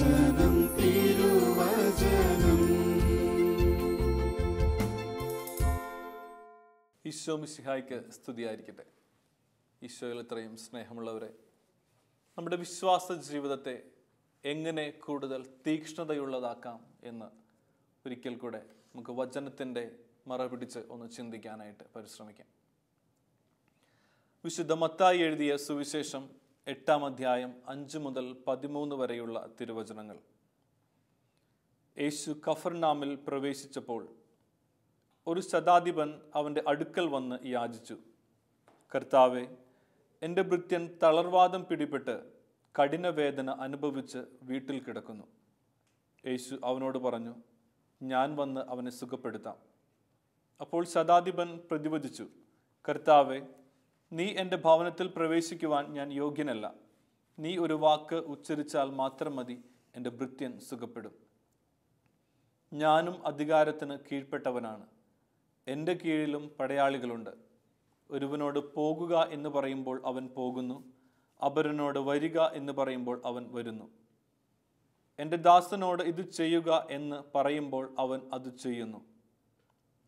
തിരുവചനം. ഈശോ മിശിഹായ്ക്ക് സ്തുതിയായിരിക്കട്ടെ. ഈശോയിൽ ഇത്രയും സ്നേഹമുള്ളവരെ നമ്മുടെ വിശ്വാസ ജീവിതത്തെ എങ്ങനെ കൂടുതൽ തീക്ഷ്ണതയുള്ളതാക്കാം എന്ന് ഒരിക്കൽ കൂടെ നമുക്ക് വചനത്തിന്റെ മറപിടിച്ച് ഒന്ന് ചിന്തിക്കാനായിട്ട് പരിശ്രമിക്കാം. വിശുദ്ധ മത്തായി എഴുതിയ സുവിശേഷം എട്ടാം അധ്യായം അഞ്ച് മുതൽ പതിമൂന്ന് വരെയുള്ള തിരുവചനങ്ങൾ. യേശു കഫർനാമിൽ പ്രവേശിച്ചപ്പോൾ ഒരു ശതാധിപൻ അവന്റെ അടുക്കൽ വന്ന് യാചിച്ചു. കർത്താവെ എന്റെ ഭൃത്യൻ തളർവാദം പിടിപെട്ട് കഠിനവേദന അനുഭവിച്ച് വീട്ടിൽ കിടക്കുന്നു. യേശു അവനോട് പറഞ്ഞു ഞാൻ വന്ന് അവനെ സുഖപ്പെടുത്താം. അപ്പോൾ ശതാധിപൻ പ്രതിവചിച്ചു കർത്താവെ നീ എന്റെ ഭവനത്തിൽ പ്രവേശിക്കുവാൻ ഞാൻ യോഗ്യനല്ല. നീ ഒരു വാക്ക് ഉച്ചരിച്ചാൽ മാത്രം മതി എന്റെ ഭൃത്യൻ സുഖപ്പെടും. ഞാനും അധികാരത്തിന് കീഴ്പ്പെട്ടവനാണ്. എന്റെ കീഴിലും പടയാളികളുണ്ട്. ഒരുവനോട് പോകുക എന്ന് പറയുമ്പോൾ അവൻ പോകുന്നു അപരനോട് വരിക എന്ന് പറയുമ്പോൾ അവൻ വരുന്നു. എന്റെ ദാസനോട് ഇത് ചെയ്യുക എന്ന് പറയുമ്പോൾ അവൻ അത് ചെയ്യുന്നു.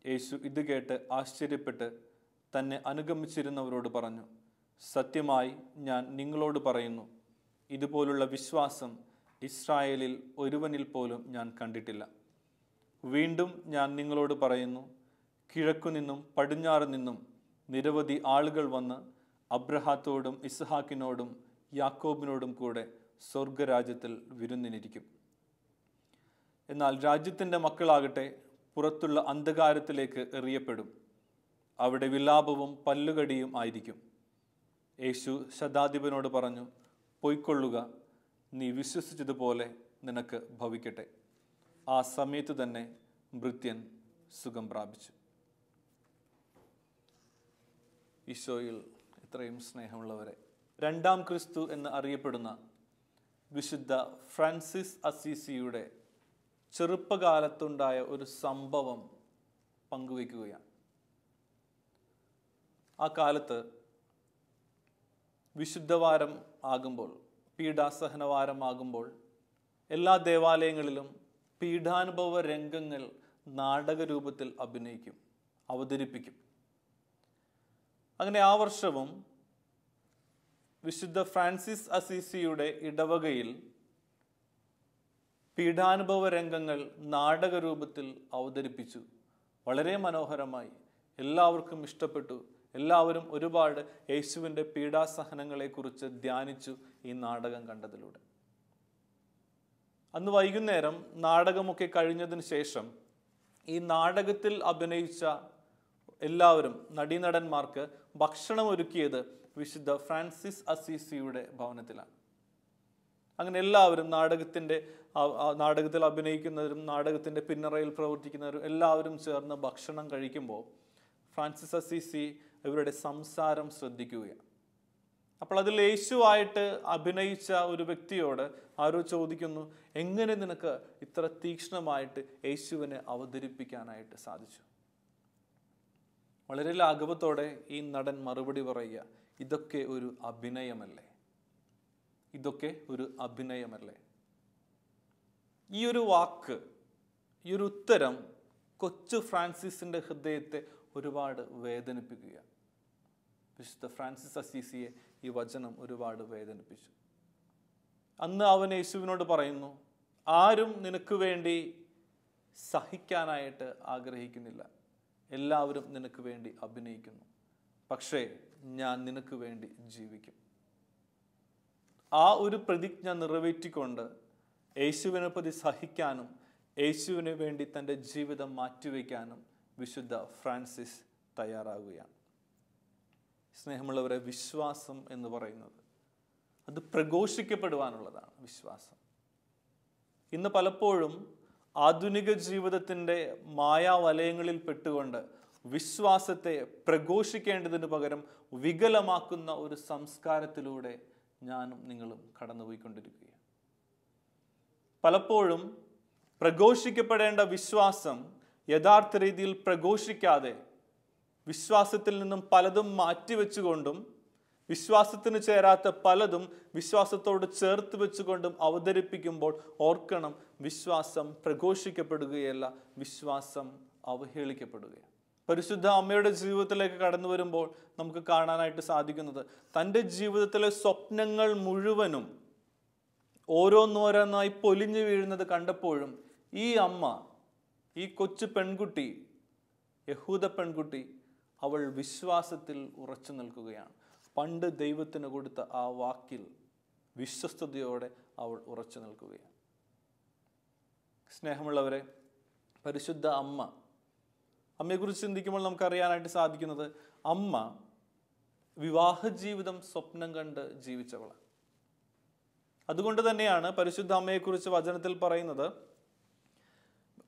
യേശു ഇത് കേട്ട് ആശ്ചര്യപ്പെട്ട് തന്നെ അനുഗമിച്ചിരുന്നവരോട് പറഞ്ഞു സത്യമായി ഞാൻ നിങ്ങളോട് പറയുന്നു ഇതുപോലുള്ള വിശ്വാസം ഇസ്രായേലിൽ ഒരുവനിൽ പോലും ഞാൻ കണ്ടിട്ടില്ല. വീണ്ടും ഞാൻ നിങ്ങളോട് പറയുന്നു കിഴക്കു നിന്നും പടിഞ്ഞാറ് നിന്നും നിരവധി ആളുകൾ വന്ന് അബ്രഹാത്തോടും ഇസ്ഹാക്കിനോടും യാക്കോബിനോടും കൂടെ സ്വർഗരാജ്യത്തിൽ വിരുന്നിനിരിക്കും. എന്നാൽ രാജ്യത്തിന്റെ മക്കളാകട്ടെ പുറത്തുള്ള അന്ധകാരത്തിലേക്ക് എറിയപ്പെടും. അവിടെ വിലാപവും പല്ലുകടിയും ആയിരിക്കും. യേശു ശതാധിപനോട് പറഞ്ഞു പൊയ്ക്കൊള്ളുക നീ വിശ്വസിച്ചതുപോലെ നിനക്ക് ഭവിക്കട്ടെ. ആ സമയത്ത് തന്നെ ഭൃത്യൻ സുഖം പ്രാപിച്ചു. ഈശോയിൽ ഇത്രയും സ്നേഹമുള്ളവരെ രണ്ടാം ക്രിസ്തു എന്ന് അറിയപ്പെടുന്ന വിശുദ്ധ ഫ്രാൻസിസ് അസീസിയുടെ ചെറുപ്പകാലത്തുണ്ടായ ഒരു സംഭവം പങ്കുവയ്ക്കുകയാണ്. ആ കാലത്ത് വിശുദ്ധവാരം ആകുമ്പോൾ പീഡാസഹനവാരം ആകുമ്പോൾ എല്ലാ ദേവാലയങ്ങളിലും പീഡാനുഭവ രംഗങ്ങൾ നാടകരൂപത്തിൽ അഭിനയിക്കും അവതരിപ്പിക്കും. അങ്ങനെ ആ വർഷവും വിശുദ്ധ ഫ്രാൻസിസ് അസീസിയുടെ ഇടവകയിൽ പീഡാനുഭവ രംഗങ്ങൾ നാടകരൂപത്തിൽ അവതരിപ്പിച്ചു. വളരെ മനോഹരമായി. എല്ലാവർക്കും ഇഷ്ടപ്പെട്ടു. എല്ലാവരും ഒരുപാട് യേശുവിന്റെ പീഡാസഹനങ്ങളെക്കുറിച്ച് ധ്യാനിച്ചു ഈ നാടകം കണ്ടതിലൂടെ. അന്ന് വൈകുന്നേരം നാടകമൊക്കെ കഴിഞ്ഞതിന് ശേഷം ഈ നാടകത്തിൽ അഭിനയിച്ച എല്ലാവരും നടീനടന്മാർക്ക് ഭക്ഷണം ഒരുക്കിയത് വിശുദ്ധ ഫ്രാൻസിസ് അസീസിയുടെ ഭവനത്തിലാണ്. അങ്ങനെ എല്ലാവരും നാടകത്തിന്റെ നാടകത്തിൽ അഭിനയിക്കുന്നവരും നാടകത്തിന്റെ പിന്നറയിൽ പ്രവർത്തിക്കുന്നവരും എല്ലാവരും ചേർന്ന് ഭക്ഷണം കഴിക്കുമ്പോൾ ഫ്രാൻസിസ് അസീസി ഇവരുടെ സംസാരം ശ്രദ്ധിക്കുകയാണ്. അപ്പോൾ അതിൽ യേശുവായിട്ട് അഭിനയിച്ച ഒരു വ്യക്തിയോട് ആരോ ചോദിക്കുന്നു എങ്ങനെ നിനക്ക് ഇത്ര തീക്ഷ്ണമായിട്ട് യേശുവിനെ അവതരിപ്പിക്കാനായിട്ട് സാധിച്ചു? വളരെ ലാഘവത്തോടെ ഈ നടൻ മറുപടി പറയുക ഇതൊക്കെ ഒരു അഭിനയമല്ലേ? ഇതൊക്കെ ഒരു അഭിനയമല്ലേ? ഈ ഒരു വാക്ക് ഈ ഒരു ഉത്തരം കൊച്ചു ഫ്രാൻസിസിന്റെ ഹൃദയത്തെ ഒരുപാട് വേദനിപ്പിക്കുകയാണ്. വിശുദ്ധ ഫ്രാൻസിസ് അസീസിയെ ഈ വചനം ഒരുപാട് വേദനിപ്പിച്ചു. അന്ന് അവൻ യേശുവിനോട് പറയുന്നു ആരും നിനക്ക് വേണ്ടി സഹിക്കാനായിട്ട് ആഗ്രഹിക്കുന്നില്ല. എല്ലാവരും നിനക്ക് വേണ്ടി അഭിനയിക്കുന്നു. പക്ഷേ ഞാൻ നിനക്ക് വേണ്ടി ജീവിക്കും. ആ ഒരു പ്രതിജ്ഞ നിറവേറ്റിക്കൊണ്ട് യേശുവിനെ പ്രതി സഹിക്കാനും യേശുവിന് വേണ്ടി തന്റെ ജീവിതം മാറ്റിവെക്കാനും വിശുദ്ധ ഫ്രാൻസിസ് തയ്യാറാകുകയാണ് സ്നേഹമുള്ളവരെ വിശ്വാസം എന്ന് പറയുന്നത്. അത് പ്രഘോഷിക്കപ്പെടുവാനുള്ളതാണ് വിശ്വാസം. ഇന്ന് പലപ്പോഴും ആധുനിക ജീവിതത്തിന്റെ മായാവലയങ്ങളിൽ പെട്ടുകൊണ്ട് വിശ്വാസത്തെ പ്രഘോഷിക്കേണ്ടതിന് പകരം വികലമാക്കുന്ന ഒരു സംസ്കാരത്തിലൂടെ ഞാനും നിങ്ങളും കടന്നുപോയിക്കൊണ്ടിരിക്കുകയാണ്. പലപ്പോഴും പ്രഘോഷിക്കപ്പെടേണ്ട വിശ്വാസം യഥാർത്ഥ രീതിയിൽ പ്രഘോഷിക്കാതെ വിശ്വാസത്തിൽ നിന്നും പലതും മാറ്റിവെച്ചുകൊണ്ടും വിശ്വാസത്തിന് ചേരാത്ത പലതും വിശ്വാസത്തോട് ചേർത്ത് വെച്ചുകൊണ്ടും അവതരിപ്പിക്കുമ്പോൾ ഓർക്കണം വിശ്വാസം പ്രഘോഷിക്കപ്പെടുകയല്ല വിശ്വാസം അവഹേളിക്കപ്പെടുകയാണ്. പരിശുദ്ധ അമ്മയുടെ ജീവിതത്തിലേക്ക് കടന്നു വരുമ്പോൾ നമുക്ക് കാണാനായിട്ട് സാധിക്കുന്നത് തന്റെ ജീവിതത്തിലെ സ്വപ്നങ്ങൾ മുഴുവനും ഓരോന്നോരോന്നായി പൊലിഞ്ഞു വീഴുന്നത് കണ്ടപ്പോഴും ഈ അമ്മ ഈ കൊച്ചു പെൺകുട്ടി യഹൂദ പെൺകുട്ടി അവൾ വിശ്വാസത്തിൽ ഉറച്ചു നിൽക്കുകയാണ്. പണ്ട് ദൈവത്തിന് കൊടുത്ത ആ വാക്കിൽ വിശ്വസ്തയോടെ അവൾ ഉറച്ചു നിൽക്കുകയാണ്. സ്നേഹമുള്ളവരെ പരിശുദ്ധ അമ്മ. അമ്മയെക്കുറിച്ച് ചിന്തിക്കുമ്പോൾ നമുക്കറിയാനായിട്ട് സാധിക്കുന്നത് അമ്മ വിവാഹ ജീവിതം സ്വപ്നം കണ്ട് ജീവിച്ചവളാണ്. അതുകൊണ്ട് തന്നെയാണ് പരിശുദ്ധ അമ്മയെക്കുറിച്ച് വചനത്തിൽ പറയുന്നത്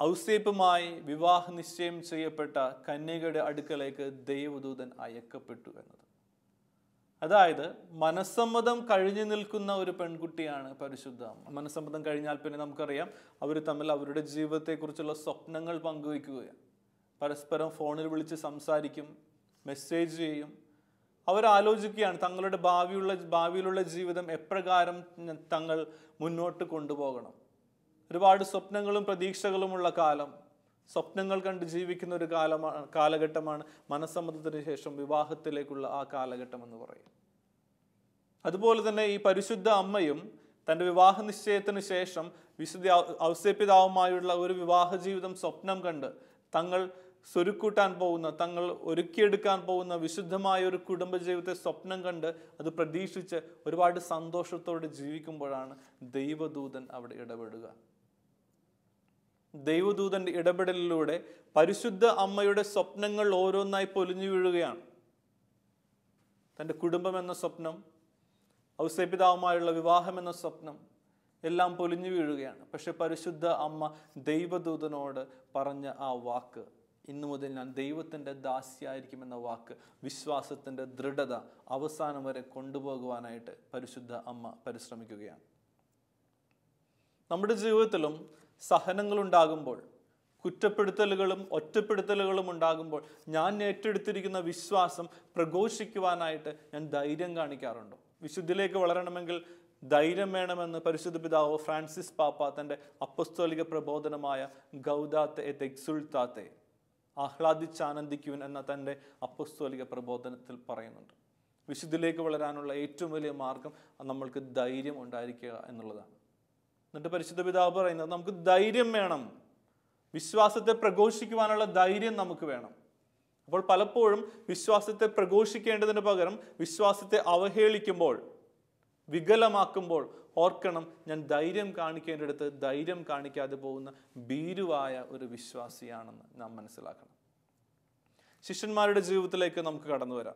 ഔസേപ്പുമായി വിവാഹ നിശ്ചയം ചെയ്യപ്പെട്ട കന്യകയുടെ അടുക്കലേക്ക് ദൈവദൂതൻ അയക്കപ്പെട്ടു എന്നത്. അതായത് മനസ്സമ്മതം കഴിഞ്ഞു നിൽക്കുന്ന ഒരു പെൺകുട്ടിയാണ് പരിശുദ്ധ മനസ്സമ്മതം കഴിഞ്ഞാൽ പിന്നെ നമുക്കറിയാം അവർ തമ്മിൽ അവരുടെ ജീവിതത്തെക്കുറിച്ചുള്ള സ്വപ്നങ്ങൾ പങ്കുവയ്ക്കുകയാണ്. പരസ്പരം ഫോണിൽ വിളിച്ച് സംസാരിക്കും മെസ്സേജ് ചെയ്യും. അവരാലോചിക്കുകയാണ് തങ്ങളുടെ ഭാവിയുള്ള ഭാവിയിലുള്ള ജീവിതം എപ്രകാരം തങ്ങൾ മുന്നോട്ട് കൊണ്ടുപോകണം. ഒരുപാട് സ്വപ്നങ്ങളും പ്രതീക്ഷകളുമുള്ള കാലം. സ്വപ്നങ്ങൾ കണ്ട് ജീവിക്കുന്ന ഒരു കാലമാണ് കാലഘട്ടമാണ് മനസ്സമ്മതത്തിന് ശേഷം വിവാഹത്തിലേക്കുള്ള ആ കാലഘട്ടം എന്ന് പറയും. അതുപോലെ തന്നെ ഈ പരിശുദ്ധ അമ്മയും തന്റെ വിവാഹ നിശ്ചയത്തിന് ശേഷം വിശുദ്ധ ഔസേപിതാവുമായുള്ള ഒരു വിവാഹ ജീവിതം സ്വപ്നം കണ്ട് തങ്ങൾ സ്വരുക്കൂട്ടാൻ പോകുന്ന തങ്ങൾ ഒരുക്കിയെടുക്കാൻ പോകുന്ന വിശുദ്ധമായ ഒരു കുടുംബജീവിതത്തെ സ്വപ്നം കണ്ട് അത് പ്രതീക്ഷിച്ച് ഒരുപാട് സന്തോഷത്തോടെ ജീവിക്കുമ്പോഴാണ് ദൈവദൂതൻ അവിടെ ഇടപെടുക. ദൈവദൂതന്റെ ഇടപെടലിലൂടെ പരിശുദ്ധ അമ്മയുടെ സ്വപ്നങ്ങൾ ഓരോന്നായി പൊലിഞ്ഞു വീഴുകയാണ്. തന്റെ കുടുംബം എന്ന സ്വപ്നം ഔസേപിതാവുമായുള്ള വിവാഹം എന്ന സ്വപ്നം എല്ലാം പൊലിഞ്ഞു വീഴുകയാണ്. പക്ഷെ പരിശുദ്ധ അമ്മ ദൈവദൂതനോട് പറഞ്ഞ ആ വാക്ക് ഇന്നു മുതൽ ഞാൻ ദൈവത്തിന്റെ ദാസ്യായിരിക്കുമെന്ന വാക്ക് വിശ്വാസത്തിന്റെ ദൃഢത അവസാനം വരെ കൊണ്ടുപോകുവാനായിട്ട് പരിശുദ്ധ അമ്മ പരിശ്രമിക്കുകയാണ്. നമ്മുടെ ജീവിതത്തിലും സഹനങ്ങൾ ഉണ്ടാകുമ്പോൾ കുറ്റപ്പെടുത്തലുകളും ഒറ്റപ്പെടുത്തലുകളും ഉണ്ടാകുമ്പോൾ ഞാൻ ഏറ്റെടുത്തിരിക്കുന്ന വിശ്വാസം പ്രഘോഷിക്കുവാനായിട്ട് ഞാൻ ധൈര്യം കാണിക്കാറുണ്ടോ. വിശുദ്ധിയിലേക്ക് വളരണമെങ്കിൽ ധൈര്യം വേണമെന്ന് പരിശുദ്ധ പിതാവ് ഫ്രാൻസിസ് പാപ്പ തന്റെ അപ്പസ്തോലിക പ്രബോധനമായ ഗൗദാത്തെ എത്ത് എക്സുൾത്താത്തെ ആഹ്ലാദിച്ചാനന്ദിക്കുവിൻ എന്ന തന്റെ അപ്പസ്തോലിക പ്രബോധനത്തിൽ പറയുന്നുണ്ട്. വിശുദ്ധിയിലേക്ക് വളരാനുള്ള ഏറ്റവും വലിയ മാർഗം നമ്മൾക്ക് ധൈര്യം ഉണ്ടായിരിക്കുക എന്നുള്ളതാണ്. എന്നിട്ട് പരിശുദ്ധ പിതാവ് പറയുന്നത് നമുക്ക് ധൈര്യം വേണം. വിശ്വാസത്തെ പ്രഘോഷിക്കുവാനുള്ള ധൈര്യം നമുക്ക് വേണം. അപ്പോൾ പലപ്പോഴും വിശ്വാസത്തെ പ്രഘോഷിക്കേണ്ടതിന് പകരം വിശ്വാസത്തെ അവഹേളിക്കുമ്പോൾ വികലമാക്കുമ്പോൾ ഓർക്കണം ഞാൻ ധൈര്യം കാണിക്കേണ്ടടുത്ത് ധൈര്യം കാണിക്കാതെ പോകുന്ന ഭീരുവായ ഒരു വിശ്വാസിയാണെന്ന് നാം മനസ്സിലാക്കണം. ശിഷ്യന്മാരുടെ ജീവിതത്തിലേക്ക് നമുക്ക് കടന്നു വരാം.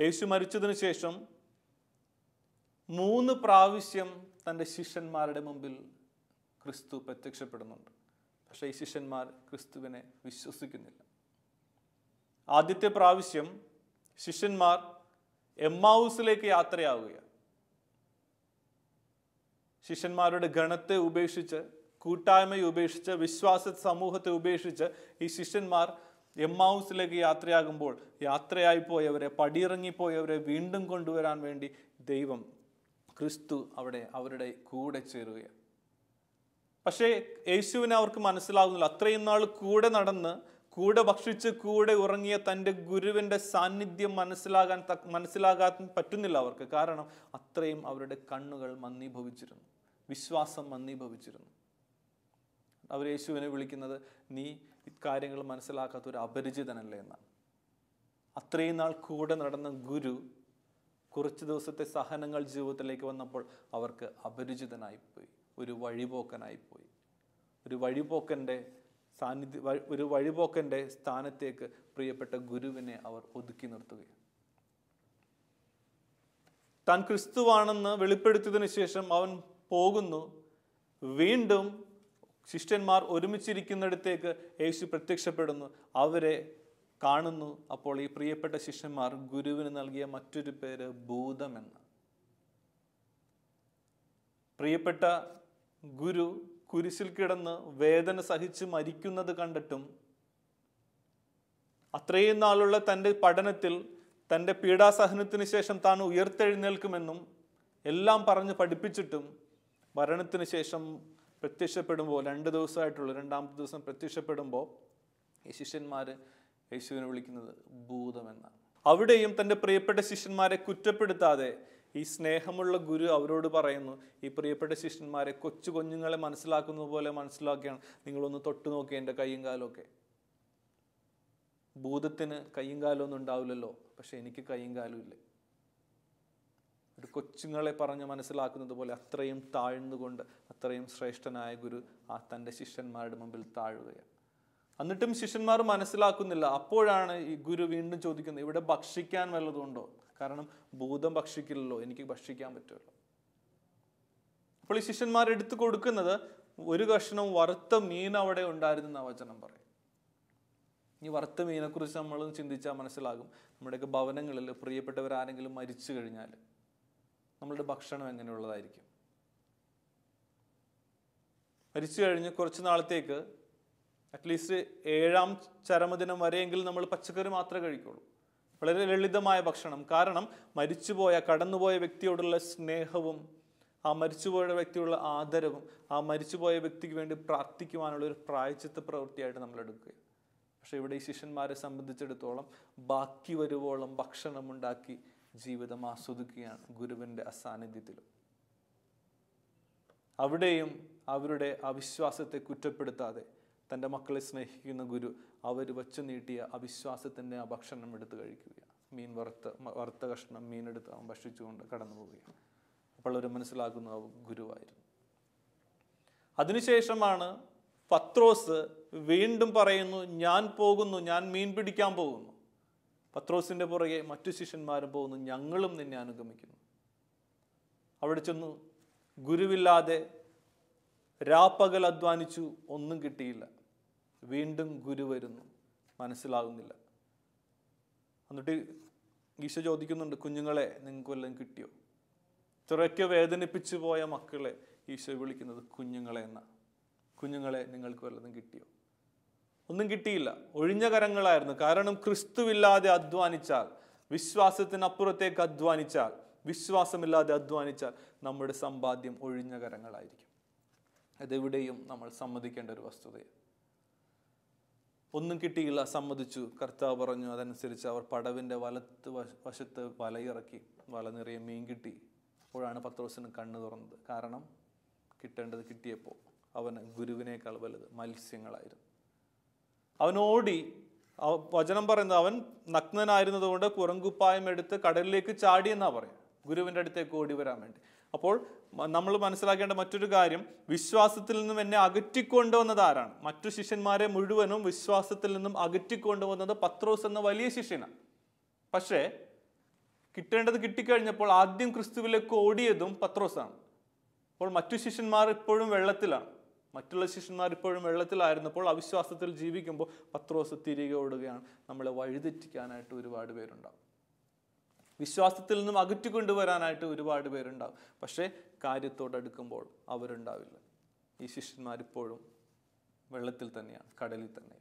യേശു മരിച്ചതിന് ശേഷം മൂന്ന് പ്രാവശ്യം തന്റെ ശിഷ്യന്മാരുടെ മുമ്പിൽ ക്രിസ്തു പ്രത്യക്ഷപ്പെടുന്നുണ്ട്. പക്ഷേ ഈ ശിഷ്യന്മാർ ക്രിസ്തുവിനെ വിശ്വസിക്കുന്നില്ല. ആദ്യത്തെ പ്രാവശ്യം ശിഷ്യന്മാർ എമ്മാവൂസിലേക്ക് യാത്രയാവുകയാണ്. ശിഷ്യന്മാരുടെ ഗണത്തെ ഉപേക്ഷിച്ച് കൂട്ടായ്മയെ ഉപേക്ഷിച്ച് വിശ്വാസ സമൂഹത്തെ ഉപേക്ഷിച്ച് ഈ ശിഷ്യന്മാർ എമ്മാവൂസിലേക്ക് യാത്രയാകുമ്പോൾ യാത്രയായി പോയവരെ പടിയിറങ്ങിപ്പോയവരെ വീണ്ടും കൊണ്ടുവരാൻ വേണ്ടി ദൈവം ക്രിസ്തു അവിടെ അവരുടെ കൂടെ ചേരുകയാണ്. പക്ഷേ യേശുവിനെ അവർക്ക് മനസ്സിലാകുന്നില്ല. അത്രയും നാൾ കൂടെ നടന്ന് കൂടെ ഭക്ഷിച്ച് കൂടെ ഉറങ്ങിയ തന്റെ ഗുരുവിന്റെ സാന്നിധ്യം മനസ്സിലാകാൻ മനസ്സിലാകാൻ പറ്റുന്നില്ല അവർക്ക്. കാരണം അത്രയും അവരുടെ കണ്ണുകൾ മന്ദീഭവിച്ചിരുന്നു. വിശ്വാസം മന്ദീഭവിച്ചിരുന്നു. അവർ യേശുവിനെ വിളിക്കുന്നത് നീ ഇക്കാര്യങ്ങൾ മനസ്സിലാക്കാത്ത ഒരു അപരിചിതനല്ലേ എന്നാണ്. അത്രയും നാൾ കൂടെ നടന്ന ഗുരു കുറച്ച് ദിവസത്തെ സഹനങ്ങൾ ജീവിതത്തിലേക്ക് വന്നപ്പോൾ അവർക്ക് അപരിചിതനായിപ്പോയി. ഒരു വഴിപോക്കനായിപ്പോയി. ഒരു വഴിപോക്കന്റെ സാന്നിധ്യ ഒരു വഴിപോക്കന്റെ സ്ഥാനത്തേക്ക് പ്രിയപ്പെട്ട ഗുരുവിനെ അവർ ഒതുക്കി നിർത്തുകയാണ്. താൻ ക്രിസ്തുവാണെന്ന് വെളിപ്പെടുത്തിയതിനു ശേഷം അവൻ പോകുന്നു. വീണ്ടും ശിഷ്യന്മാർ ഒരുമിച്ചിരിക്കുന്നിടത്തേക്ക് യേശു പ്രത്യക്ഷപ്പെടുന്നു. അവരെ കാണുന്നു. അപ്പോൾ ഈ പ്രിയപ്പെട്ട ശിഷ്യന്മാർ ഗുരുവിന് നൽകിയ മറ്റൊരു പേര് ഭൂതമെന്ന് പ്രിയപ്പെട്ട ഗുരു കുരിശിൽ കിടന്ന് വേദന സഹിച്ച് മരിക്കുന്നത് കണ്ടിട്ടും അത്രയും നാളുള്ള തന്റെ പഠനത്തിൽ തന്റെ പീഡാസഹനത്തിന് ശേഷം താൻ ഉയർത്തെഴുന്നേൽക്കുമെന്നും എല്ലാം പറഞ്ഞ് പഠിപ്പിച്ചിട്ടും മരണത്തിന് ശേഷം പ്രത്യക്ഷപ്പെടുമ്പോൾ രണ്ട് ദിവസമായിട്ടുള്ളൂ രണ്ടാമത്തെ ദിവസം പ്രത്യക്ഷപ്പെടുമ്പോൾ ഈ ശിഷ്യന്മാർ യേശുവിനെ വിളിക്കുന്നത് ഭൂതമെന്നാണ്. അവിടെയും തന്റെ പ്രിയപ്പെട്ട ശിഷ്യന്മാരെ കുറ്റപ്പെടുത്താതെ ഈ സ്നേഹമുള്ള ഗുരു അവരോട് പറയുന്നു ഈ പ്രിയപ്പെട്ട ശിഷ്യന്മാരെ കൊച്ചു കുഞ്ഞുങ്ങളെ മനസ്സിലാക്കുന്നത് പോലെ മനസ്സിലാക്കിയാണ്. നിങ്ങളൊന്ന് തൊട്ടു നോക്കി എന്റെ കൈയും കാലമൊക്കെ ഭൂതത്തിന് കൈയും കാലമൊന്നും ഉണ്ടാവില്ലല്ലോ പക്ഷെ എനിക്ക് കൈയും കാലും ഇല്ലേ? ഒരു കൊച്ചുങ്ങളെ പറഞ്ഞ് മനസ്സിലാക്കുന്നത് പോലെ അത്രയും താഴ്ന്നുകൊണ്ട് അത്രയും ശ്രേഷ്ഠനായ ഗുരു ആ തന്റെ ശിഷ്യന്മാരുടെ മുമ്പിൽ താഴുകയാണ്. എന്നിട്ടും ശിഷ്യന്മാർ മനസ്സിലാക്കുന്നില്ല. അപ്പോഴാണ് ഈ ഗുരു വീണ്ടും ചോദിക്കുന്നത് ഇവിടെ ഭക്ഷിക്കാൻ വല്ലതുണ്ടോ കാരണം ഭൂതം ഭക്ഷിക്കില്ലല്ലോ എനിക്ക് ഭക്ഷിക്കാൻ പറ്റുമല്ലോ. അപ്പോൾ ഈ ശിഷ്യന്മാർ എടുത്തു കൊടുക്കുന്നത് ഒരു കഷ്ണം വറുത്ത മീൻ അവിടെ ഉണ്ടായിരുന്നു എന്ന വചനം പറയും ഈ വറുത്ത മീനെക്കുറിച്ച് നമ്മൾ ചിന്തിച്ചാൽ മനസ്സിലാകും നമ്മുടെയൊക്കെ ഭവനങ്ങളിൽ പ്രിയപ്പെട്ടവർ ആരെങ്കിലും മരിച്ചു കഴിഞ്ഞാൽ നമ്മളുടെ ഭക്ഷണം എങ്ങനെയുള്ളതായിരിക്കും. മരിച്ചു കഴിഞ്ഞ് കുറച്ച് നാളത്തേക്ക് അറ്റ്ലീസ്റ്റ് ഏഴാം ചരമദിനം വരെയെങ്കിലും നമ്മൾ പച്ചക്കറി മാത്രമേ കഴിക്കുള്ളൂ. വളരെ ലളിതമായ ഭക്ഷണം. കാരണം മരിച്ചുപോയ കടന്നുപോയ വ്യക്തിയോടുള്ള സ്നേഹവും ആ മരിച്ചുപോയ വ്യക്തിയോടുള്ള ആദരവും ആ മരിച്ചുപോയ വ്യക്തിക്ക് വേണ്ടി പ്രാർത്ഥിക്കുവാനുള്ള ഒരു പ്രായച്ചിത്ത പ്രവൃത്തിയായിട്ട് നമ്മൾ എടുക്കുക പക്ഷെ ഇവിടെ ഈ ശിഷ്യന്മാരെ സംബന്ധിച്ചിടത്തോളം ബാക്കി വരുവോളം ഭക്ഷണം ഉണ്ടാക്കി ജീവിതം ആസ്വദിക്കുകയാണ് ഗുരുവിന്റെ അസാന്നിധ്യത്തിൽ അവിടെയും അവരുടെ അവിശ്വാസത്തെ കുറ്റപ്പെടുത്താതെ തന്റെ മക്കളെ സ്നേഹിക്കുന്ന ഗുരു അവർ വച്ചു നീട്ടിയ അവിശ്വാസത്തിന്റെ ആ ഭക്ഷണം എടുത്ത് കഴിക്കുകയാണ്. മീൻ വറുത്ത വറുത്ത കഷ്ണം മീനെടുത്ത് അവൻ ഭക്ഷിച്ചുകൊണ്ട് കടന്നു പോവുകയാണ്. അപ്പോൾ അവർ മനസ്സിലാക്കുന്ന ഗുരുവായിരുന്നു. അതിനുശേഷമാണ് പത്രോസ് വീണ്ടും പറയുന്നു ഞാൻ പോകുന്നു ഞാൻ മീൻ പിടിക്കാൻ പോകുന്നു. പത്രോസിന്റെ പുറകെ മറ്റു ശിഷ്യന്മാരും പോകുന്നു ഞങ്ങളും നിന്നെ അനുഗമിക്കുന്നു. അവിടെ ചെന്നു ഗുരുവില്ലാതെ രാപ്പകൽ അധ്വാനിച്ചു ഒന്നും കിട്ടിയില്ല. വീണ്ടും ഗുരു വരുന്നു. മനസ്സിലാകുന്നില്ല. എന്നിട്ട് ഈശോ ചോദിക്കുന്നുണ്ട് കുഞ്ഞുങ്ങളെ നിങ്ങൾക്ക് വല്ലതും കിട്ടിയോ? ഇത്രയൊക്കെ വേദനിപ്പിച്ചു പോയ മക്കളെ ഈശോ വിളിക്കുന്നത് കുഞ്ഞുങ്ങളെ എന്ന. കുഞ്ഞുങ്ങളെ നിങ്ങൾക്ക് വല്ലതും കിട്ടിയോ? ഒന്നും കിട്ടിയില്ല. ഒഴിഞ്ഞ കരങ്ങളായിരുന്നു. കാരണം ക്രിസ്തുവില്ലാതെ അധ്വാനിച്ചാൽ വിശ്വാസത്തിനപ്പുറത്തേക്ക് അധ്വാനിച്ചാൽ വിശ്വാസമില്ലാതെ അധ്വാനിച്ചാൽ നമ്മുടെ സമ്പാദ്യം ഒഴിഞ്ഞ കരങ്ങളായിരിക്കും. അതെവിടെയും നമ്മൾ സമ്മതിക്കേണ്ട ഒരു വസ്തുതയാണ്. ഒന്നും കിട്ടിയില്ല സമ്മതിച്ചു. കർത്താവ് പറഞ്ഞു അതനുസരിച്ച് അവർ പടവിന്റെ വലത്ത് വശ- വശത്ത് വലയിറക്കി വല നിറയെ മീൻ കിട്ടി. അപ്പോഴാണ് പത്രോസിന് കണ്ണു തുറന്നത്. കാരണം കിട്ടേണ്ടത് കിട്ടിയപ്പോൾ അവന് ഗുരുവിനേക്കാൾ വലുത് മത്സ്യങ്ങളായിരുന്നു. അവനോടി വചനം പറയുന്നത് അവൻ നഗ്നനായിരുന്നതുകൊണ്ട് പുറങ്കുപ്പായം എടുത്ത് കടലിലേക്ക് ചാടിയെന്നാണ് എന്നാ പറയാം. ഗുരുവിന്റെ അടുത്തേക്ക് ഓടി വരാൻ വേണ്ടി. അപ്പോൾ നമ്മൾ മനസ്സിലാക്കേണ്ട മറ്റൊരു കാര്യം വിശ്വാസത്തിൽ നിന്നും എന്നെ അകറ്റിക്കൊണ്ടുവന്നത് ആരാണ്? മറ്റു ശിഷ്യന്മാരെ മുഴുവനും വിശ്വാസത്തിൽ നിന്നും അകറ്റിക്കൊണ്ടുവന്നത് പത്രോസ് എന്ന വലിയ ശിഷ്യനാണ്. പക്ഷേ കിട്ടേണ്ടത് കിട്ടിക്കഴിഞ്ഞപ്പോൾ ആദ്യം ക്രിസ്തുവിലേക്ക് ഓടിയതും പത്രോസാണ്. അപ്പോൾ മറ്റു ശിഷ്യന്മാർ ഇപ്പോഴും വെള്ളത്തിലാണ്. മറ്റുള്ള ശിഷ്യന്മാർ ഇപ്പോഴും വെള്ളത്തിലായിരുന്നപ്പോൾ അവിശ്വാസത്തിൽ ജീവിക്കുമ്പോൾ പത്രോസ് തിരികെ ഓടുകയാണ്. നമ്മളെ വഴിതെറ്റിക്കാനായിട്ട് ഒരുപാട് പേരുണ്ടാവും. വിശ്വാസത്തിൽ നിന്നും അകറ്റിക്കൊണ്ടുവരാനായിട്ട് ഒരുപാട് പേരുണ്ടാവും. പക്ഷേ കാര്യത്തോടടുക്കുമ്പോൾ അവരുണ്ടാവില്ല. ഈ ശിഷ്യന്മാർ ഇപ്പോഴും വെള്ളത്തിൽ തന്നെയാണ് കടലിൽ തന്നെ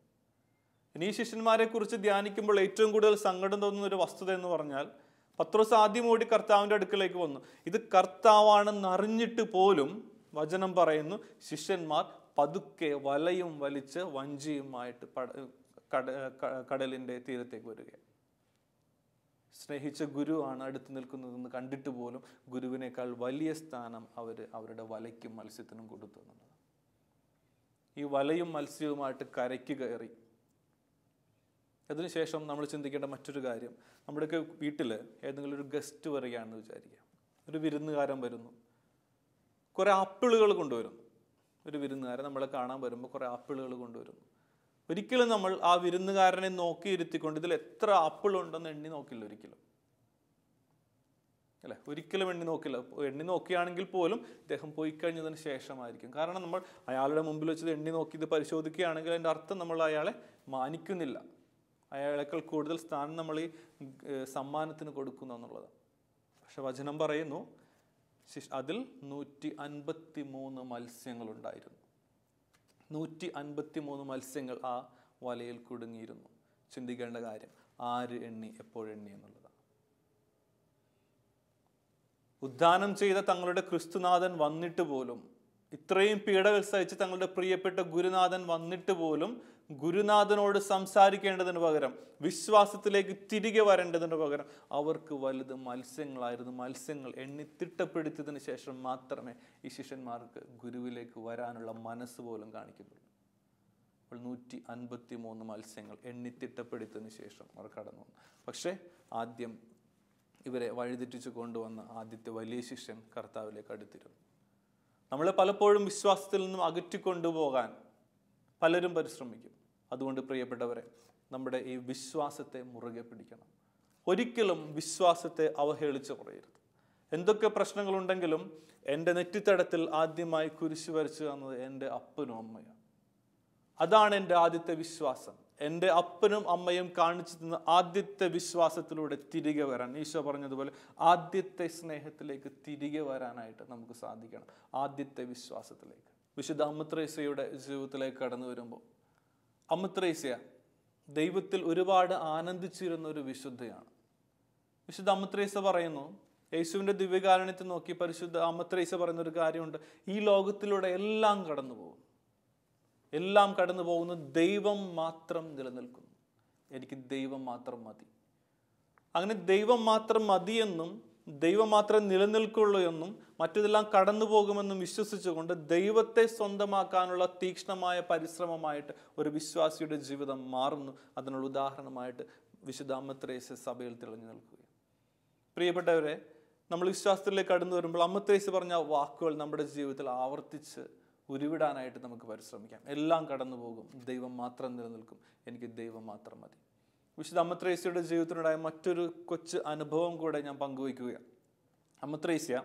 ഇനി ഈ ശിഷ്യന്മാരെ കുറിച്ച് ധ്യാനിക്കുമ്പോൾ ഏറ്റവും കൂടുതൽ സങ്കടം തോന്നുന്ന ഒരു വസ്തുത എന്ന് പറഞ്ഞാൽ പത്രോസ് ആദ്യം ഓടി കർത്താവിന്റെ അടുക്കിലേക്ക് വന്നു. ഇത് കർത്താവാണെന്ന് അറിഞ്ഞിട്ട് പോലും വചനം പറയുന്നു ശിഷ്യന്മാർ പതുക്കെ വലയും വലിച്ച് വഞ്ചിയുമായിട്ട് കട കടലിന്റെ തീരത്തേക്ക് വരികയാണ്. സ്നേഹിച്ച ഗുരുവാണ് അടുത്ത് നിൽക്കുന്നതെന്ന് കണ്ടിട്ട് പോലും ഗുരുവിനേക്കാൾ വലിയ സ്ഥാനം അവർ അവരുടെ വലയ്ക്കും മത്സ്യത്തിനും കൊടുത്തു എന്നുള്ളത് ഈ വലയും മത്സ്യവുമായിട്ട് കരയ്ക്ക് കയറി. അതിനുശേഷം നമ്മൾ ചിന്തിക്കേണ്ട മറ്റൊരു കാര്യം നമ്മുടെയൊക്കെ വീട്ടിൽ ഏതെങ്കിലും ഒരു ഗസ്റ്റ് വരികയാണെന്ന് വിചാരിക്കുക. ഒരു വിരുന്നുകാരൻ വരുന്നു. കുറേ ആപ്പിളുകൾ കൊണ്ടുവരുന്നു. ഒരു വിരുന്നുകാരൻ നമ്മളെ കാണാൻ വരുമ്പോൾ കുറേ ആപ്പിളുകൾ കൊണ്ടുവരുന്നു. ഒരിക്കലും നമ്മൾ ആ വിരുന്നുകാരനെ നോക്കിയിരുത്തിക്കൊണ്ട് ഇതിൽ എത്ര ആപ്പിൾ ഉണ്ടെന്ന് എണ്ണി നോക്കില്ല ഒരിക്കലും. അല്ലെ? ഒരിക്കലും എണ്ണി നോക്കില്ല. എണ്ണി നോക്കിയാണെങ്കിൽ പോലും ഇദ്ദേഹം പോയി കഴിഞ്ഞതിന് ശേഷമായിരിക്കും. കാരണം നമ്മൾ അയാളുടെ മുമ്പിൽ വെച്ചത് എണ്ണി നോക്കി ഇത് പരിശോധിക്കുകയാണെങ്കിൽ അതിന്റെ അർത്ഥം നമ്മൾ അയാളെ മാനിക്കുന്നില്ല. അയാളേക്കാൾ കൂടുതൽ സ്ഥാനം നമ്മൾ ഈ സമ്മാനത്തിന് കൊടുക്കുന്നു എന്നുള്ളതാണ് പക്ഷെ വചനം പറയുന്നു അതിൽ നൂറ്റി അൻപത്തി മൂന്ന് മത്സ്യങ്ങളുണ്ടായിരുന്നു. നൂറ്റി അൻപത്തി മൂന്ന് മത്സ്യങ്ങൾ ആ വലയിൽ കുടുങ്ങിയിരുന്നു. ചിന്തിക്കേണ്ട കാര്യം ആര് എണ്ണി എപ്പോഴെണ്ണി എന്നുള്ളതാണ്. ഉദ്ധാനം ചെയ്ത തങ്ങളുടെ ക്രിസ്തുനാഥൻ വന്നിട്ട് പോലും ഇത്രയും പീഡകൾ സഹിച്ച് തങ്ങളുടെ പ്രിയപ്പെട്ട ഗുരുനാഥൻ വന്നിട്ട് പോലും ഗുരുനാഥനോട് സംസാരിക്കേണ്ടതിന് പകരം വിശ്വാസത്തിലേക്ക് തിരികെ വരേണ്ടതിന് പകരം അവർക്ക് വലുത് മത്സ്യങ്ങളായിരുന്നു. മത്സ്യങ്ങൾ എണ്ണി തിട്ടപ്പെടുത്തിയതിന് ശേഷം മാത്രമേ ഈ ശിഷ്യന്മാർക്ക് ഗുരുവിലേക്ക് വരാനുള്ള മനസ്സ് പോലും കാണിക്കുന്നുള്ളൂ. അപ്പോൾ നൂറ്റി അൻപത്തി മൂന്ന് മത്സ്യങ്ങൾ എണ്ണി തിട്ടപ്പെടുത്തിയതിന് ശേഷം അവർ കടന്നു പക്ഷേ ആദ്യം ഇവരെ വഴിതെറ്റിച്ച് കൊണ്ടുവന്ന ആദ്യത്തെ വലിയ ശിഷ്യൻ കർത്താവിലേക്ക് അടുത്തിരുന്നു. നമ്മളെ പലപ്പോഴും വിശ്വാസത്തിൽ നിന്നും അകറ്റിക്കൊണ്ടുപോകാൻ പലരും പരിശ്രമിക്കും. അതുകൊണ്ട് പ്രിയപ്പെട്ടവരെ നമ്മുടെ ഈ വിശ്വാസത്തെ മുറുകെ പിടിക്കണം. ഒരിക്കലും വിശ്വാസത്തെ അവഹേളിച്ച് പറയരുത്. എന്തൊക്കെ പ്രശ്നങ്ങളുണ്ടെങ്കിലും എന്റെ നെറ്റിത്തടത്തിൽ ആദ്യമായി കുരിശു വരച്ചു തന്നത് എന്റെ അപ്പനും അമ്മയും അതാണ് എന്റെ ആദ്യത്തെ വിശ്വാസം. എന്റെ അപ്പനും അമ്മയും കാണിച്ചു തന്ന ആദ്യത്തെ വിശ്വാസത്തിലൂടെ തിരികെ വരാൻ ഈശോ പറഞ്ഞതുപോലെ ആദ്യത്തെ സ്നേഹത്തിലേക്ക് തിരികെ വരാനായിട്ട് നമുക്ക് സാധിക്കണം. ആദ്യത്തെ വിശ്വാസത്തിലേക്ക്. വിശുദ്ധ അമ്മത്രേസയുടെ ജീവിതത്തിലേക്ക് കടന്നു വരുമ്പോൾ അമ്മത്രേസ്യ ദൈവത്തിൽ ഒരുപാട് ആനന്ദിച്ചിരുന്ന ഒരു വിശുദ്ധയാണ്. വിശുദ്ധ അമിത്രേസ പറയുന്നു യേശുവിന്റെ ദിവ്യകാരണത്തെ നോക്കി പരിശുദ്ധ അമിത്രേസ പറയുന്ന ഒരു കാര്യമുണ്ട്. ഈ ലോകത്തിലൂടെ എല്ലാം കടന്നു പോകും എല്ലാം കടന്നു പോകുന്നു ദൈവം മാത്രം നിലനിൽക്കുന്നു. എനിക്ക് ദൈവം മാത്രം മതി. അങ്ങനെ ദൈവം മാത്രം മതിയെന്നും ദൈവം മാത്രം നിലനിൽക്കുള്ളൂ എന്നും മറ്റതെല്ലാം കടന്നു പോകുമെന്നും വിശ്വസിച്ചുകൊണ്ട് ദൈവത്തെ സ്വന്തമാക്കാനുള്ള തീക്ഷ്ണമായ പരിശ്രമമായിട്ട് ഒരു വിശ്വാസിയുടെ ജീവിതം മാറുന്നു. അതിനുള്ള ഉദാഹരണമായിട്ട് വിശുദ്ധ സഭയിൽ തെളിഞ്ഞു നിൽക്കുകയും പ്രിയപ്പെട്ടവരെ നമ്മൾ വിശ്വാസത്തിലേക്ക് കടന്നു വരുമ്പോൾ അമ്മത്രേസ് പറഞ്ഞ വാക്കുകൾ നമ്മുടെ ജീവിതത്തിൽ ആവർത്തിച്ച് ഉരുവിടാനായിട്ട് നമുക്ക് പരിശ്രമിക്കാം. എല്ലാം കടന്നു പോകും. ദൈവം മാത്രം നിലനിൽക്കും. എനിക്ക് ദൈവം മാത്രം മതി. വിശുദ്ധ അമ്മത്രേസ്യയുടെ ജീവിതത്തിനുണ്ടായ മറ്റൊരു കൊച്ചു അനുഭവം കൂടെ ഞാൻ പങ്കുവയ്ക്കുകയാണ്. അമ്മത്രേസ്യ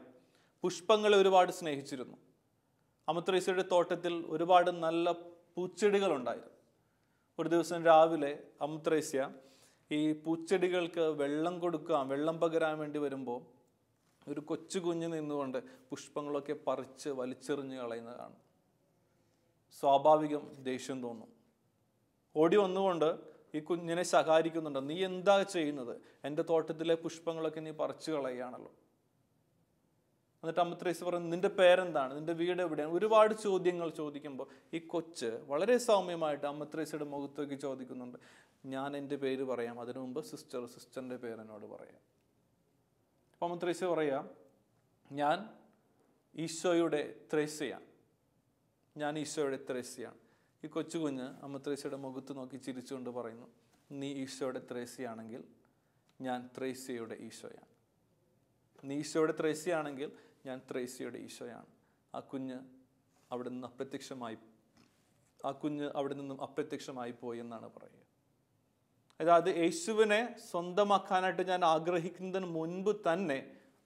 പുഷ്പങ്ങളെ ഒരുപാട് സ്നേഹിച്ചിരുന്നു. അമ്മത്രേസ്യയുടെ തോട്ടത്തിൽ ഒരുപാട് നല്ല പൂച്ചെടികളുണ്ടായിരുന്നു. ഒരു ദിവസം രാവിലെ അമ്മത്രേസ്യ ഈ പൂച്ചെടികൾക്ക് വെള്ളം കൊടുക്കാൻ വെള്ളം പകരാൻ വേണ്ടി വരുമ്പോൾ ഒരു കൊച്ചു കുഞ്ഞ് നിന്നുകൊണ്ട് പുഷ്പങ്ങളൊക്കെ പറിച്ച് വലിച്ചെറിഞ്ഞ് കളയുന്നതാണ്. സ്വാഭാവികം ദേഷ്യം തോന്നും. ഓടി വന്നുകൊണ്ട് ഈ കുഞ്ഞിനെ ശകാരിക്കുന്നുണ്ട്. നീ എന്താ ചെയ്യുന്നത്? എന്റെ തോട്ടത്തിലെ പുഷ്പങ്ങളൊക്കെ നീ പറിച്ചു കളയുകയാണല്ലോ. എന്നിട്ട് അമ്മത്രേസ് പറഞ്ഞു നിന്റെ പേരെന്താണ്? നിന്റെ വീട് എവിടെയാണ്? ഒരുപാട് ചോദ്യങ്ങൾ ചോദിക്കുമ്പോൾ ഈ കൊച്ച് വളരെ സൗമ്യമായിട്ട് അമ്മത്രേസയുടെ മുഖത്തേക്ക് ചോദിക്കുന്നുണ്ട്. ഞാൻ എന്റെ പേര് പറയാം. അതിനു മുമ്പ് സിസ്റ്റർ സിസ്റ്ററിന്റെ പേര് എന്നോട് പറയാം. അപ്പം അമ്മത്രേസ പറയാം ഞാൻ ഈശോയുടെ ത്രേസ്യയാണ്. ഞാൻ ഈശോയുടെ ത്രേസ്യയാണ്. ഈ കൊച്ചു കുഞ്ഞ് അമ്മത്രേസ്യയുടെ മുഖത്ത് നോക്കി ചിരിച്ചുകൊണ്ട് പറയുന്നു നീ ഈശോയുടെ ത്രേസ്യയാണെങ്കിൽ ഞാൻ ത്രേസ്യയുടെ ഈശോയാണ്. നീ ഈശോയുടെ ത്രേസ്യയാണെങ്കിൽ ഞാൻ ത്രേസ്യയുടെ ഈശോയാണ്. ആ കുഞ്ഞ് അവിടെ നിന്ന് അപ്രത്യക്ഷമായി ആ കുഞ്ഞ് അവിടെ നിന്നും അപ്രത്യക്ഷമായി പോയി എന്നാണ് പറയുക. അതായത് യേശുവിനെ സ്വന്തമാക്കാനായിട്ട് ഞാൻ ആഗ്രഹിക്കുന്നതിന് മുൻപ് തന്നെ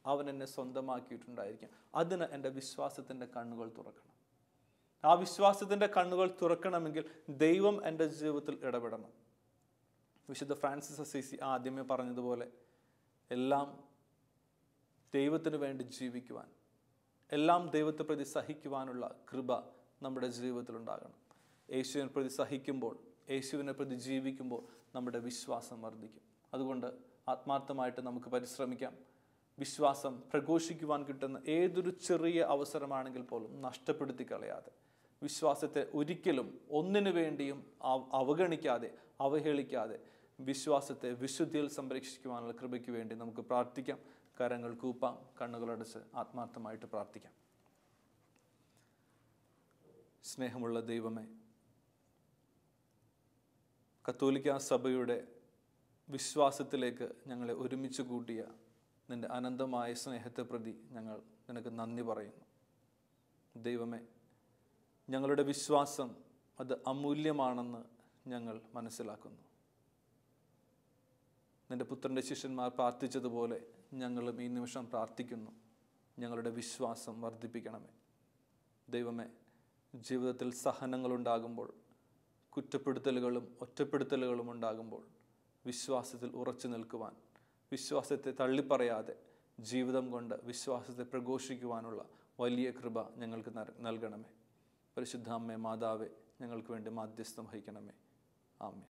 അവൻ എന്നെ സ്വന്തമാക്കിയിട്ടുണ്ടായിരിക്കും. അതിന് എന്റെ വിശ്വാസത്തിന്റെ കണ്ണുകൾ തുറക്കണം. ആ വിശ്വാസത്തിന്റെ കണ്ണുകൾ തുറക്കണമെങ്കിൽ ദൈവം എന്റെ ജീവിതത്തിൽ ഇടപെടണം. വിശുദ്ധ ഫ്രാൻസിസ് അസീസി ആദ്യമേ പറഞ്ഞതുപോലെ എല്ലാം ദൈവത്തിന് വേണ്ടി ജീവിക്കുവാൻ എല്ലാം ദൈവത്തെ പ്രതി സഹിക്കുവാനുള്ള കൃപ നമ്മുടെ ജീവിതത്തിൽ ഉണ്ടാകണം. യേശുവിനെ പ്രതി സഹിക്കുമ്പോൾ യേശുവിനെ പ്രതി ജീവിക്കുമ്പോൾ നമ്മുടെ വിശ്വാസം വർദ്ധിക്കും. അതുകൊണ്ട് ആത്മാർത്ഥമായിട്ട് നമുക്ക് പരിശ്രമിക്കാം. വിശ്വാസം പ്രഘോഷിക്കുവാൻ കിട്ടുന്ന ഏതൊരു ചെറിയ അവസരമാണെങ്കിൽ പോലും നഷ്ടപ്പെടുത്തി കളയാതെ. വിശ്വാസത്തെ ഒരിക്കലും ഒന്നിനു വേണ്ടിയും അവഗണിക്കാതെ അവഹേളിക്കാതെ വിശ്വാസത്തെ വിശുദ്ധിയിൽ സംരക്ഷിക്കുവാനുള്ള കൃപയ്ക്ക് വേണ്ടി നമുക്ക് പ്രാർത്ഥിക്കാം. കരങ്ങൾ കൂപ്പാം കണ്ണുകളടച്ച് ആത്മാർത്ഥമായിട്ട് പ്രാർത്ഥിക്കാം. സ്നേഹമുള്ള ദൈവമേ കത്തോലിക്ക സഭയുടെ വിശ്വാസത്തിലേക്ക് ഞങ്ങളെ ഒരുമിച്ച് കൂട്ടിയ നിന്റെ അനന്തമായ സ്നേഹത്തെ പ്രതി ഞങ്ങൾ നിനക്ക് നന്ദി പറയുന്നു. ദൈവമേ ഞങ്ങളുടെ വിശ്വാസം അത് അമൂല്യമാണെന്ന് ഞങ്ങൾ മനസ്സിലാക്കുന്നു. നിന്റെ പുത്രന്റെ ശിഷ്യന്മാർ പ്രാർത്ഥിച്ചതുപോലെ ഞങ്ങളും ഈ നിമിഷം പ്രാർത്ഥിക്കുന്നു. ഞങ്ങളുടെ വിശ്വാസം വർദ്ധിപ്പിക്കണമേ. ദൈവമേ ജീവിതത്തിൽ സഹനങ്ങളുണ്ടാകുമ്പോൾ കുറ്റപ്പെടുത്തലുകളും ഒറ്റപ്പെടുത്തലുകളും ഉണ്ടാകുമ്പോൾ വിശ്വാസത്തിൽ ഉറച്ചു നിൽക്കുവാൻ വിശ്വാസത്തെ തള്ളിപ്പറയാതെ ജീവിതം കൊണ്ട് വിശ്വാസത്തെ പ്രഘോഷിക്കുവാനുള്ള വലിയ കൃപ ഞങ്ങൾക്ക് നൽകണമേ. പരിശുദ്ധ അമ്മേ മാതാവേ ഞങ്ങൾക്ക് വേണ്ടി മാധ്യസ്ഥം വഹിക്കണമേ. ആമേ